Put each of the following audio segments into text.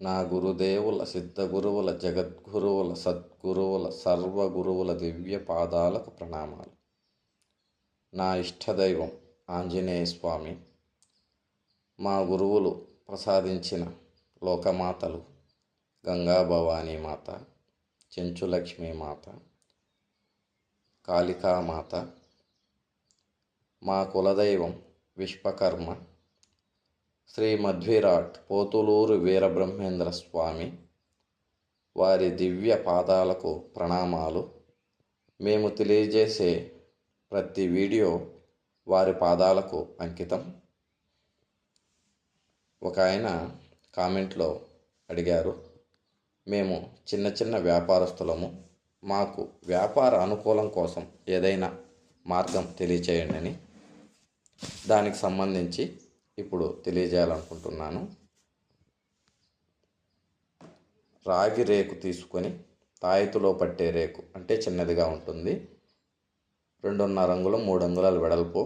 నా గురుదేవుల సిద్ధగురువుల జగద్గురువుల సద్గురువుల సర్వగురువుల దివ్య పాదాలకు ప్రణామాలు. నా ఇష్టదైవం ఆంజనేయ స్వామి మా గురువులు ప్రసాదించిన లోకమాతలు గంగా భవానీ మాత చెంచులక్ష్మీ మాత కాళికామాత మా కులదైవం విశ్వకర్మ శ్రీ మధ్విరాట్ పోతులూరు వీరబ్రహ్మేంద్ర స్వామి వారి దివ్య పాదాలకు ప్రణామాలు. మేము తెలియజేసే ప్రతి వీడియో వారి పాదాలకు అంకితం. ఒక ఆయన కామెంట్లో అడిగారు మేము చిన్న చిన్న వ్యాపారస్తులము. మాకు వ్యాపార అనుకూలం కోసం ఏదైనా మార్గం తెలియచేయండి అని దానికి సంబంధించి ఇప్పుడు తెలియజేయాలనుకుంటున్నాను. రాగి రేకు తీసుకొని తాయెత్తులో పట్టే రేకు అంటే చిన్నదిగా ఉంటుంది. రెండున్నర అంగుళం మూడు అంగుళాలు వెడల్పు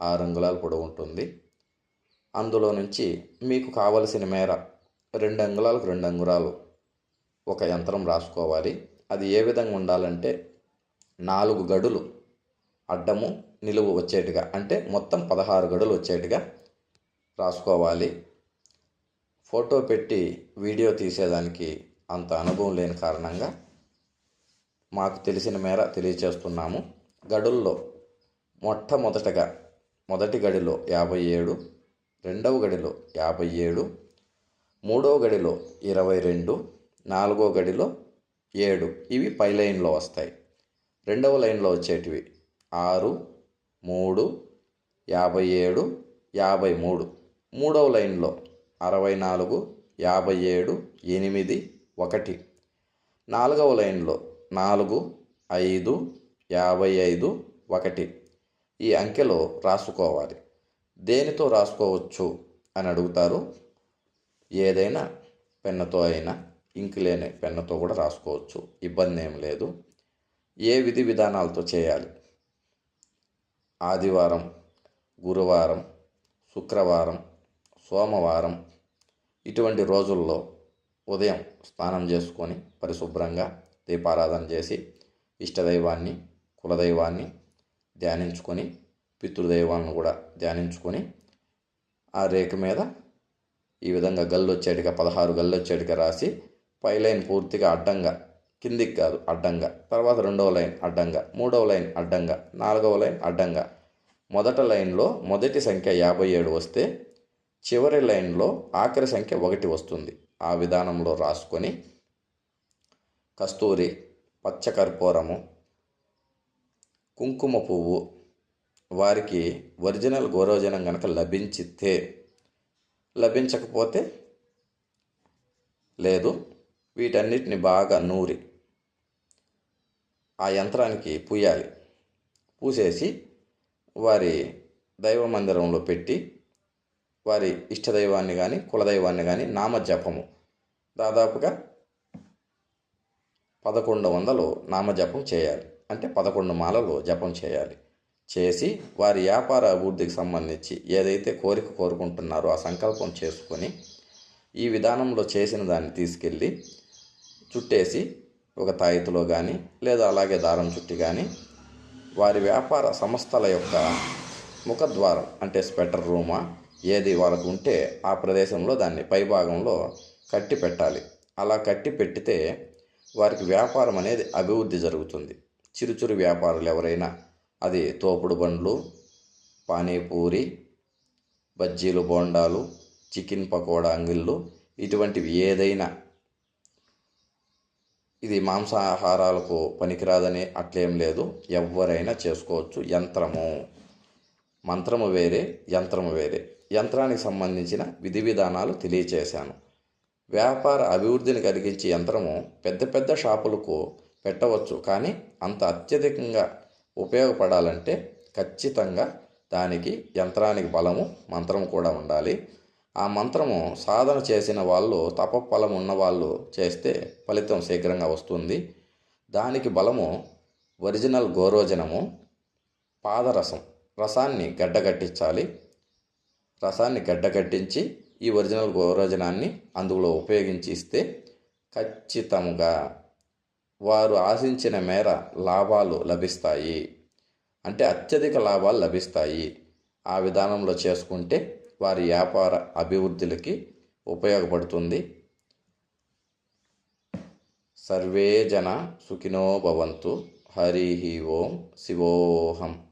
ఆరు అంగుళాలు పొడవు ఉంటుంది. అందులో నుంచి మీకు కావలసిన మేర రెండు అంగుళాలకు రెండు అంగుళాలు ఒక యంత్రం రాసుకోవాలి. అది ఏ విధంగా ఉండాలంటే నాలుగు గడులు అడ్డము నిలువు వచ్చేట్టుగా అంటే మొత్తం పదహారు గడులు వచ్చేట్టుగా రాసుకోవాలి. ఫోటో పెట్టి వీడియో తీసేదానికి అంత అనుభవం లేని కారణంగా మాకు తెలిసిన మేర తెలియచేస్తున్నాము. గడుల్లో మొట్టమొదటగా మొదటి గడిలో యాభై ఏడు రెండవ గడిలో యాభై ఏడు మూడవ గడిలో ఇరవై రెండు నాలుగో గడిలో ఏడు. ఇవి పై లైన్లో వస్తాయి. రెండవ లైన్లో వచ్చేటివి ఆరు మూడు యాభై ఏడు యాభై మూడు. మూడవ లైన్లో అరవై నాలుగు యాభై ఏడు ఎనిమిది ఒకటి. నాలుగవ లైన్లో నాలుగు ఐదు యాభై ఐదు ఒకటి. ఈ అంకెలో రాసుకోవాలి. దేనితో రాసుకోవచ్చు అని అడుగుతారు? ఏదైనా పెన్నతో అయినా ఇంక్ లేని పెన్నుతో కూడా రాసుకోవచ్చు. ఇబ్బంది ఏం లేదు. ఏ విధి విధానాలతో చేయాలి? ఆదివారం గురువారం శుక్రవారం సోమవారం ఇటువంటి రోజుల్లో ఉదయం స్నానం చేసుకొని పరిశుభ్రంగా దీపారాధన చేసి ఇష్టదైవాన్ని కులదైవాన్ని ధ్యానించుకొని పితృదైవాలను కూడా ధ్యానించుకొని ఆ రేఖ మీద ఈ విధంగా గల్లు వచ్చేటిగా పదహారు గల్లు రాసి పై లైన్ పూర్తిగా అడ్డంగా కిందికి కాదు అడ్డంగా తర్వాత రెండవ లైన్ అడ్డంగా మూడవ లైన్ అడ్డంగా నాలుగవ లైన్ అడ్డంగా మొదట లైన్లో మొదటి సంఖ్య యాభై ఏడు వస్తే చివరి లైన్లో ఆఖరి సంఖ్య ఒకటి వస్తుంది. ఆ విధానంలో రాసుకొని కస్తూరి పచ్చకర్పూరము కుంకుమ పువ్వు వారికి ఒరిజినల్ గౌరవజనం కనుక లభించితే లభించకపోతే లేదు. వీటన్నిటిని బాగా నూరి ఆ యంత్రానికి పూయాలి. పూసేసి వారి దైవ మందిరంలో పెట్టి వారి ఇష్టదైవాన్ని కానీ కులదైవాన్ని కానీ నామజపము. దాదాపుగా పదకొండు వందలు నామజపం చేయాలి. అంటే పదకొండు మాలలు జపం చేయాలి. చేసి వారి వ్యాపార అభివృద్ధికి సంబంధించి ఏదైతే కోరిక కోరుకుంటున్నారో ఆ సంకల్పం చేసుకొని ఈ విధానంలో చేసిన దాన్ని తీసుకెళ్ళి చుట్టేసి ఒక తాయితులో కానీ లేదా అలాగే దారం చుట్టి కానీ వారి వ్యాపార సంస్థల యొక్క ముఖద్వారం అంటే స్వెటర్ రూమా ఏది వాళ్ళకు ఉంటే ఆ ప్రదేశంలో దాన్ని పైభాగంలో కట్టి పెట్టాలి. అలా కట్టి పెట్టితే వారికి వ్యాపారం అనేది అభివృద్ధి జరుగుతుంది. చిరుచురు వ్యాపారులు ఎవరైనా అది తోపుడు బండ్లు పానీపూరి బజ్జీలు బోండాలు చికెన్ పకోడా అంగిళ్ళు ఇటువంటివి ఏదైనా ఇది మాంసాహారాలకు పనికిరాదని అట్లేం లేదు. ఎవరైనా చేసుకోవచ్చు యంత్రము. మంత్రము వేరే యంత్రము వేరే. యంత్రానికి సంబంధించిన విధి విధానాలు తెలియచేశాను. వ్యాపార అభివృద్ధిని కలిగించే యంత్రము పెద్ద పెద్ద షాపులకు పెట్టవచ్చు కానీ అంత అత్యధికంగా ఉపయోగపడాలంటే ఖచ్చితంగా దానికి యంత్రానికి బలము మంత్రము కూడా ఉండాలి. ఆ మంత్రము సాధన చేసిన వాళ్ళు తపఫలం ఉన్న వాళ్ళు చేస్తే ఫలితం శీఘ్రంగా వస్తుంది. దానికి బలము ఒరిజినల్ గోరోజనము పాదరసం. రసాన్ని గడ్డగట్టించాలి రసాన్ని గడ్డగట్టించి ఈ ఒరిజినల్ గోరోజనాన్ని అందులో ఉపయోగించి ఇస్తే ఖచ్చితంగా వారు ఆశించిన మేర లాభాలు లభిస్తాయి. అంటే అత్యధిక లాభాలు లభిస్తాయి. ఆ విధానంలో చేసుకుంటే వారి వ్యాపార అభివృద్ధులకి ఉపయోగపడుతుంది. సర్వే జన సుఖినో భవంతు. హరి ఓం. శివోహం